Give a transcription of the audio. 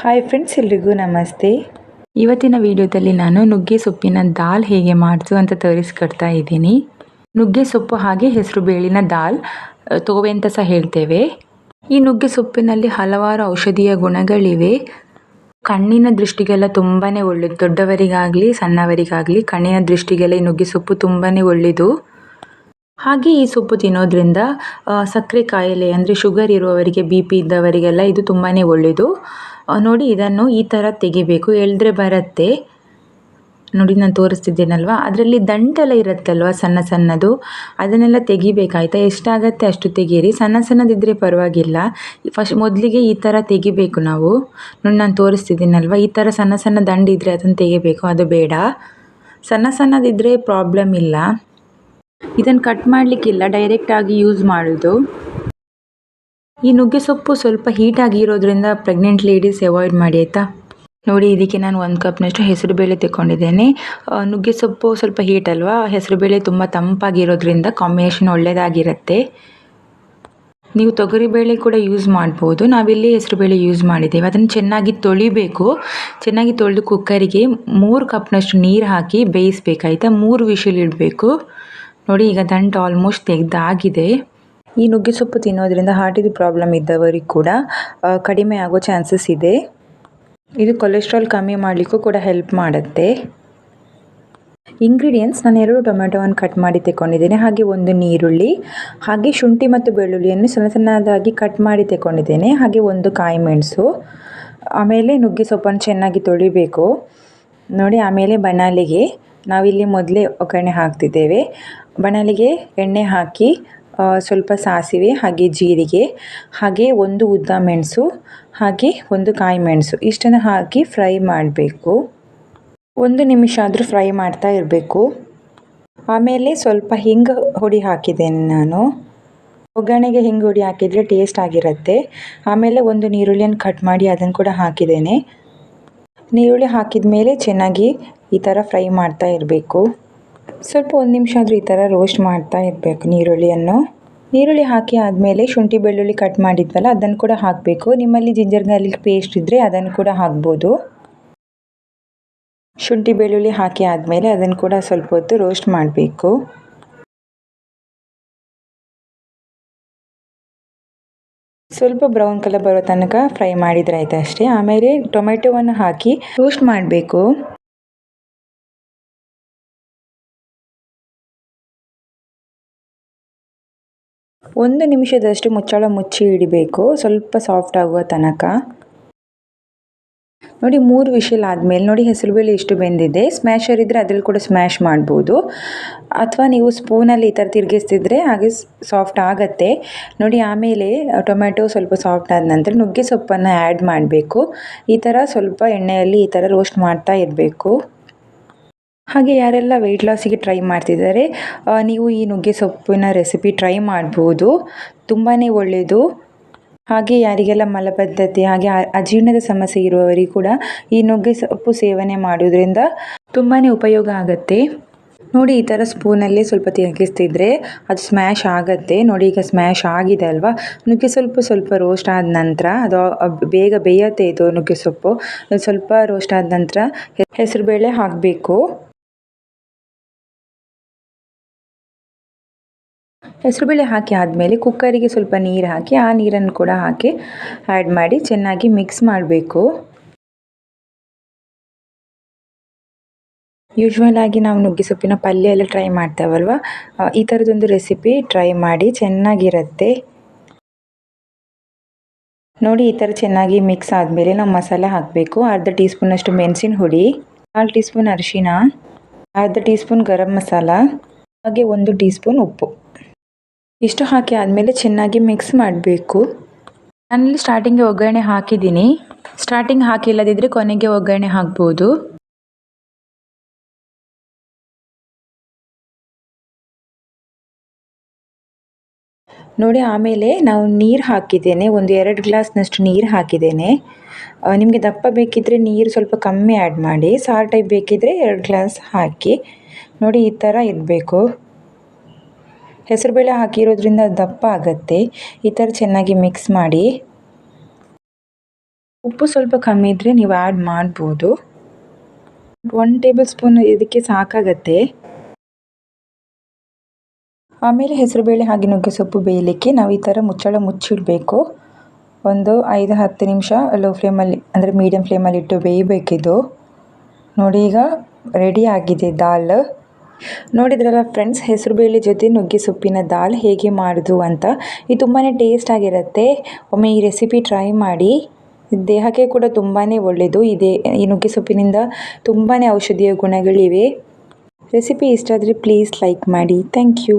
Hi friends ಎಲ್ರಿಗೂ ನಮಸ್ತೆ. ಇವತ್ತಿನ ವಿಡಿಯೋದಲ್ಲಿ ನಾನು ನುಗ್ಗೆ ಸೊಪ್ಪಿನ ದಾಲ್ ಹೇಗೆ ಮಾಡ್ತು ಅಂತ ತೋರಿಸ್ಕೊಡ್ತಾ ಇದ್ದೀನಿ. ನುಗ್ಗೆ ಸೊಪ್ಪು ಹಾಗೆ ಹೆಸರು ಬೇಳಿನ ದಾಲ್ ತೋವೆ ಅಂತ ಸಹ ಹೇಳ್ತೇವೆ. ಈ ನುಗ್ಗೆ ಸೊಪ್ಪಿನಲ್ಲಿ ಹಲವಾರು ಔಷಧೀಯ ಗುಣಗಳಿವೆ. ಕಣ್ಣಿನ ದೃಷ್ಟಿಗೆಲ್ಲ ತುಂಬಾ ಒಳ್ಳೆಯದು ದೊಡ್ಡವರಿಗಾಗಲಿ, ಸಣ್ಣವರಿಗಾಗಲಿ ಕಣ್ಣಿನ ದೃಷ್ಟಿಗೆಲ್ಲ ಈ ನುಗ್ಗೆ ಸೊಪ್ಪು ತುಂಬಾ ಒಳ್ಳೆಯದು ಹಾಗೆ ಈ ಸೊಪ್ಪು ತಿನ್ನೋದ್ರಿಂದ ಸಕ್ಕರೆ ಕಾಯಿಲೆ ಅಂದರೆ ಶುಗರ್ ಇರುವವರಿಗೆ, ಬಿ ಪಿ ಇದ್ದವರಿಗೆಲ್ಲ ಇದು ತುಂಬಾ ಒಳ್ಳೆಯದು ನೋಡಿ, ಇದನ್ನು ಈ ಥರ ತೆಗಿಬೇಕು. ಎಳೆದ್ರೆ ಬರುತ್ತೆ. ನೋಡಿ, ನಾನು ತೋರಿಸ್ತಿದ್ದೇನಲ್ವ? ಅದರಲ್ಲಿ ದಂಟೆಲ್ಲ ಇರುತ್ತಲ್ವ, ಸಣ್ಣ ಸಣ್ಣದು? ಅದನ್ನೆಲ್ಲ ತೆಗಿಬೇಕಾಯ್ತಾ? ಎಷ್ಟಾಗತ್ತೆ ಅಷ್ಟು ತೆಗೀರಿ. ಸಣ್ಣ ಸಣ್ಣದಿದ್ದರೆ ಪರವಾಗಿಲ್ಲ. ಫಸ್ಟ್ ಮೊದಲಿಗೆ ಈ ಥರ ತೆಗಿಬೇಕು ನಾವು. ನೋಡಿ, ನಾನು ತೋರಿಸ್ತಿದ್ದೀನಲ್ವ? ಈ ಥರ ಸಣ್ಣ ಸಣ್ಣ ದಂಡ ಇದ್ದರೆ ಅದನ್ನು ತೆಗಿಬೇಕು. ಅದು ಬೇಡ. ಸಣ್ಣ ಸಣ್ಣದಿದ್ದರೆ ಪ್ರಾಬ್ಲಮ್ ಇಲ್ಲ. ಇದನ್ನು ಕಟ್ ಮಾಡಲಿಕ್ಕಿಲ್ಲ. ಡೈರೆಕ್ಟಾಗಿ ಯೂಸ್ ಮಾಡೋದು. ಈ ನುಗ್ಗೆ ಸೊಪ್ಪು ಸ್ವಲ್ಪ ಹೀಟ್ ಆಗಿರೋದ್ರಿಂದ ಪ್ರೆಗ್ನೆಂಟ್ ಲೇಡೀಸ್ ಅವಾಯ್ಡ್ ಮಾಡಿ ಆಯಿತಾ? ನೋಡಿ ಇದಕ್ಕೆ ನಾನು ಒಂದು ಕಪ್ನಷ್ಟು ಹೆಸರುಬೇಳೆ ತಗೊಂಡಿದ್ದೇನೆ ಆ, ನುಗ್ಗೆ ಸೊಪ್ಪು ಸ್ವಲ್ಪ ಹೀಟ್ ಅಲ್ವಾ? ಹೆಸರುಬೇಳೆ ತುಂಬ ತಂಪಾಗಿರೋದ್ರಿಂದ ಕಾಂಬಿನೇಷನ್ ಒಳ್ಳೆಯದಾಗಿರುತ್ತೆ ನೀವು ತೊಗರಿಬೇಳೆ ಕೂಡ ಯೂಸ್ ಮಾಡ್ಬೋದು. ನಾವಿಲ್ಲಿ ಹೆಸರುಬೇಳೆ ಯೂಸ್ ಮಾಡಿದ್ದೇವೆ. ಅದನ್ನು ಚೆನ್ನಾಗಿ ತೊಳಿಬೇಕು. ಚೆನ್ನಾಗಿ ತೊಳೆದು ಕುಕ್ಕರಿಗೆ ಮೂರು ಕಪ್ನಷ್ಟು ನೀರು ಹಾಕಿ ಬೇಯಿಸ್ಬೇಕಾಯ್ತಾ ಮೂರು ವಿಷಲ್ ಇಡಬೇಕು. ನೋಡಿ ಈಗ ದಂಟು ಆಲ್ಮೋಸ್ಟ್ ತೆಗೆದಾಗಿದೆ. ಈ ನುಗ್ಗೆ ಸೊಪ್ಪು ತಿನ್ನೋದ್ರಿಂದ ಹಾರ್ಟಿದು ಪ್ರಾಬ್ಲಮ್ ಇದ್ದವರಿಗೆ ಕೂಡ ಕಡಿಮೆ ಆಗೋ ಚಾನ್ಸಸ್ ಇದೆ. ಇದು ಕೊಲೆಸ್ಟ್ರಾಲ್ ಕಮ್ಮಿ ಮಾಡಲಿಕ್ಕೂ ಕೂಡ ಹೆಲ್ಪ್ ಮಾಡುತ್ತೆ. ಇಂಗ್ರೀಡಿಯೆಂಟ್ಸ್ ನಾನು ಎರಡು ಟೊಮೆಟೊವನ್ನು ಕಟ್ ಮಾಡಿ ತೆಕೊಂಡಿದ್ದೇನೆ ಹಾಗೆ ಒಂದು ನೀರುಳ್ಳಿ, ಹಾಗೆ ಶುಂಠಿ ಮತ್ತು ಬೆಳ್ಳುಳ್ಳಿಯನ್ನು ಸಣ್ಣ ಸಣ್ಣದಾಗಿ ಕಟ್ ಮಾಡಿ ತೆಕೊಂಡಿದ್ದೇನೆ ಹಾಗೆ ಒಂದು ಕಾಯಿ ಮೆಣಸು, ಆಮೇಲೆ ನುಗ್ಗೆ ಸೊಪ್ಪನ್ನು ಚೆನ್ನಾಗಿ ತೊಳಿಬೇಕು. ನೋಡಿ, ಆಮೇಲೆ ಬಣಾಲಿಗೆ ನಾವಿಲ್ಲಿ ಮೊದಲೇ ಒಗ್ಗರಣೆ ಹಾಕ್ತಿದ್ದೇವೆ. ಬಣಾಲಿಗೆ ಎಣ್ಣೆ ಹಾಕಿ ಸ್ವಲ್ಪ ಸಾಸಿವೆ, ಹಾಗೆ ಜೀರಿಗೆ, ಹಾಗೆ ಒಂದು ಉದ್ದ ಮೆಣಸು, ಹಾಗೆ ಒಂದು ಕಾಯಿ ಮೆಣಸು. ಇಷ್ಟನ್ನು ಹಾಕಿ ಫ್ರೈ ಮಾಡಬೇಕು. ಒಂದು ನಿಮಿಷ ಆದರೂ ಫ್ರೈ ಮಾಡ್ತಾ ಇರಬೇಕು. ಆಮೇಲೆ ಸ್ವಲ್ಪ ಹಿಂಗೆ ಹೊಡಿ ಹಾಕಿದ್ದೇನೆ ನಾನು. ಒಗ್ಗರಣೆಗೆ ಹಿಂಗೆ ಹುಡಿ ಹಾಕಿದರೆ ಟೇಸ್ಟ್ ಆಗಿರುತ್ತೆ. ಆಮೇಲೆ ಒಂದು ನೀರುಳ್ಳಿಯನ್ನು ಕಟ್ ಮಾಡಿ ಅದನ್ನು ಕೂಡ ಹಾಕಿದ್ದೇನೆ. ನೀರುಳ್ಳಿ ಹಾಕಿದ ಮೇಲೆ ಚೆನ್ನಾಗಿ ಈ ಥರ ಫ್ರೈ ಮಾಡ್ತಾ ಇರಬೇಕು. ಸ್ವಲ್ಪ ಒಂದು ನಿಮಿಷ ಆದರೂ ಈ ಥರ ರೋಸ್ಟ್ ಮಾಡ್ತಾ ಇರಬೇಕು ನೀರುಳ್ಳಿಯನ್ನು. ನೀರುಳ್ಳಿ ಹಾಕಿ ಆದಮೇಲೆ ಶುಂಠಿ ಬೆಳ್ಳುಳ್ಳಿ ಕಟ್ ಮಾಡಿದ್ವಲ್ಲ ಅದನ್ನು ಕೂಡ ಹಾಕಬೇಕು. ನಿಮ್ಮಲ್ಲಿ ಜಿಂಜರ್ ಗಾರ್ಲಿಕ್ ಪೇಸ್ಟ್ ಇದ್ದರೆ ಅದನ್ನು ಕೂಡ ಹಾಕ್ಬೋದು. ಶುಂಠಿ ಬೆಳ್ಳುಳ್ಳಿ ಹಾಕಿ ಆದಮೇಲೆ ಅದನ್ನು ಕೂಡ ಸ್ವಲ್ಪ ಹೊತ್ತು ರೋಸ್ಟ್ ಮಾಡಬೇಕು. ಸ್ವಲ್ಪ ಬ್ರೌನ್ ಕಲರ್ ಬರೋ ತನಕ ಫ್ರೈ ಮಾಡಿದ್ರೆ ಆಯ್ತು ಅಷ್ಟೇ ಆಮೇಲೆ ಟೊಮೆಟೊವನ್ನು ಹಾಕಿ ರೋಸ್ಟ್ ಮಾಡಬೇಕು. ಒಂದು ನಿಮಿಷದಷ್ಟು ಮುಚ್ಚಳ ಮುಚ್ಚಿ ಇಡಬೇಕು. ಸ್ವಲ್ಪ ಸಾಫ್ಟ್ ಆಗುವ ತನಕ. ನೋಡಿ, ಮೂರು ವಿಷಲ್ ಆದಮೇಲೆ, ನೋಡಿ ಹೆಸರುಬೇಳೆ ಇಷ್ಟು ಬೆಂದಿದೆ. ಸ್ಮ್ಯಾಶರ್ ಇದ್ದರೆ ಅದ್ರಲ್ಲಿ ಕೂಡ ಸ್ಮ್ಯಾಶ್ ಮಾಡ್ಬೋದು. ಅಥವಾ ನೀವು ಸ್ಪೂನಲ್ಲಿ ಈ ಥರ ತಿರುಗಿಸ್ತಿದ್ರೆ ಹಾಗೆ ಸಾಫ್ಟ್ ಆಗುತ್ತೆ. ನೋಡಿ, ಆಮೇಲೆ ಟೊಮೆಟೊ ಸ್ವಲ್ಪ ಸಾಫ್ಟ್ ಆದ ನಂತರ ನುಗ್ಗೆ ಸೊಪ್ಪನ್ನು ಆ್ಯಡ್ ಮಾಡಬೇಕು. ಈ ಥರ ಸ್ವಲ್ಪ ಎಣ್ಣೆಯಲ್ಲಿ ಈ ಥರ ರೋಸ್ಟ್ ಮಾಡ್ತಾ ಇರಬೇಕು. ಹಾಗೆ ಯಾರೆಲ್ಲ ವೆಯ್ಟ್ ಲಾಸಿಗೆ ಟ್ರೈ ಮಾಡ್ತಿದ್ದಾರೆ ನೀವು ಈ ನುಗ್ಗೆ ಸೊಪ್ಪಿನ ರೆಸಿಪಿ ಟ್ರೈ ಮಾಡ್ಬೋದು. ತುಂಬಾ ಒಳ್ಳೆಯದು ಹಾಗೆ ಯಾರಿಗೆಲ್ಲ ಮಲಬದ್ಧತೆ ಹಾಗೆ ಅಜೀರ್ಣದ ಸಮಸ್ಯೆ ಇರುವವರಿಗೆ ಕೂಡ ಈ ನುಗ್ಗೆ ಸೊಪ್ಪು ಸೇವನೆ ಮಾಡೋದ್ರಿಂದ ತುಂಬಾ ಉಪಯೋಗ ಆಗುತ್ತೆ. ನೋಡಿ, ಈ ಥರ ಸ್ಪೂನಲ್ಲೇ ಸ್ವಲ್ಪ ತಿರುಗಿಸ್ತಿದ್ರೆ ಅದು ಸ್ಮ್ಯಾಶ್ ಆಗುತ್ತೆ. ನೋಡಿ, ಈಗ ಸ್ಮ್ಯಾಶ್ ಆಗಿದೆ ಅಲ್ವಾ? ನುಗ್ಗೆ ಸ್ವಲ್ಪ ಸ್ವಲ್ಪ ರೋಸ್ಟ್ ಆದ ನಂತರ, ಅದು ಬೇಗ ಬೇಯತ್ತೆ ಇದು ನುಗ್ಗೆ ಸೊಪ್ಪು. ಸ್ವಲ್ಪ ರೋಸ್ಟ್ ಆದ ನಂತರ, ಹೆಸರುಬೇಳೆ ಹಾಕಬೇಕು. ಹೆಸರುಬೇಳೆ ಹಾಕಿ ಆದಮೇಲೆ ಕುಕ್ಕರಿಗೆ ಸ್ವಲ್ಪ ನೀರು ಹಾಕಿ, ಆ ನೀರನ್ನು ಕೂಡ ಹಾಕಿ ಆ್ಯಡ್ ಮಾಡಿ ಚೆನ್ನಾಗಿ ಮಿಕ್ಸ್ ಮಾಡಬೇಕು. ಯೂಶ್ವಲ್ ಆಗಿ ನಾವು ನುಗ್ಗೆ ಸೊಪ್ಪಿನ ಪಲ್ಯ ಎಲ್ಲ ಟ್ರೈ ಮಾಡ್ತೇವಲ್ವ? ಈ ಥರದೊಂದು ರೆಸಿಪಿ ಟ್ರೈ ಮಾಡಿ ಚೆನ್ನಾಗಿರುತ್ತೆ. ನೋಡಿ, ಈ ಥರ ಚೆನ್ನಾಗಿ ಮಿಕ್ಸ್ ಆದಮೇಲೆ ನಾವು ಮಸಾಲೆ ಹಾಕಬೇಕು. ಅರ್ಧ ಟೀ ಸ್ಪೂನಷ್ಟು ಮೆಣಸಿನ ಹುಡಿ ಕಾಲು ಟೀ ಸ್ಪೂನ್ ಅರಿಶಿನ ಅರ್ಧ ಟೀ ಸ್ಪೂನ್ ಗರಂ ಮಸಾಲ, ಹಾಗೆ ಒಂದು ಟೀ ಸ್ಪೂನ್ ಉಪ್ಪು. ಇಷ್ಟು ಹಾಕಿ ಆದಮೇಲೆ ಚೆನ್ನಾಗಿ ಮಿಕ್ಸ್ ಮಾಡಬೇಕು. ನಾನಿಲ್ಲಿ ಸ್ಟಾರ್ಟಿಂಗ್ಗೆ ಒಗ್ಗರಣೆ ಹಾಕಿದ್ದೀನಿ. ಸ್ಟಾರ್ಟಿಂಗ್ ಹಾಕಿಲ್ಲದಿದ್ದರೆ ಕೊನೆಗೆ ಒಗ್ಗರಣೆ ಹಾಕ್ಬೋದು. ನೋಡಿ ಆಮೇಲೆ ನಾವು ನೀರು ಹಾಕಿದ್ದೇನೆ. ಒಂದು ಎರಡು ಗ್ಲಾಸ್ನಷ್ಟು ನೀರು ಹಾಕಿದ್ದೇನೆ. ನಿಮಗೆ ದಪ್ಪ ಬೇಕಿದ್ದರೆ ನೀರು ಸ್ವಲ್ಪ ಕಮ್ಮಿ ಆ್ಯಡ್ ಮಾಡಿ. ಸಾರು ಟೈಪ್ ಬೇಕಿದ್ದರೆ ಎರಡು ಗ್ಲಾಸ್ ಹಾಕಿ. ನೋಡಿ ಈ ಥರ ಇರಬೇಕು. ಹೆಸರುಬೇಳೆ ಹಾಕಿರೋದ್ರಿಂದ ದಪ್ಪ ಆಗುತ್ತೆ. ಈ ಥರ ಚೆನ್ನಾಗಿ ಮಿಕ್ಸ್ ಮಾಡಿ. ಉಪ್ಪು ಸ್ವಲ್ಪ ಕಮ್ಮಿ ಇದ್ದರೆ ನೀವು ಆ್ಯಡ್ ಮಾಡ್ಬೋದು. ಒನ್ ಟೇಬಲ್ ಸ್ಪೂನ್ ಇದಕ್ಕೆ ಸಾಕಾಗತ್ತೆ. ಆಮೇಲೆ ಹೆಸರುಬೇಳೆ ಹಾಗೆ ನುಗ್ಗೆ ಸೊಪ್ಪು ಬೇಯಲಿಕ್ಕೆ ನಾವು ಈ ಥರ ಮುಚ್ಚಳ ಮುಚ್ಚಿಡಬೇಕು. ಒಂದು ಐದು ಹತ್ತು ನಿಮಿಷ ಲೋ ಫ್ಲೇಮಲ್ಲಿ ಅಂದರೆ ಮೀಡಿಯಮ್ ಫ್ಲೇಮಲ್ಲಿ ಇಟ್ಟು ಬೇಯಬೇಕಿದು. ನೋಡಿ ಈಗ ರೆಡಿ ಆಗಿದೆ ದಾಲ್. ನೋಡಿದ್ರಲ್ಲ ಫ್ರೆಂಡ್ಸ್ ಹೆಸರು ಬೇಳೆ ಜೊತೆ ನುಗ್ಗೆ ಸೊಪ್ಪಿನ ದಾಲ್ ಹೇಗೆ ಮಾಡೋದು ಅಂತ. ಇದು ತುಂಬಾ ಟೇಸ್ಟ್ ಆಗಿರುತ್ತೆ. ಒಮ್ಮೆ ಈ ರೆಸಿಪಿ ಟ್ರೈ ಮಾಡಿ. ದೇಹಕ್ಕೆ ಕೂಡ ತುಂಬಾ ಒಳ್ಳೆಯದು ಇದೆ, ಈ ನುಗ್ಗೆ ಸೊಪ್ಪಿನಿಂದ ತುಂಬಾ ಔಷಧೀಯ ಗುಣಗಳಿವೆ. ರೆಸಿಪಿ ಇಷ್ಟ ಆದರೆ ಪ್ಲೀಸ್ ಲೈಕ್ ಮಾಡಿ. Thank you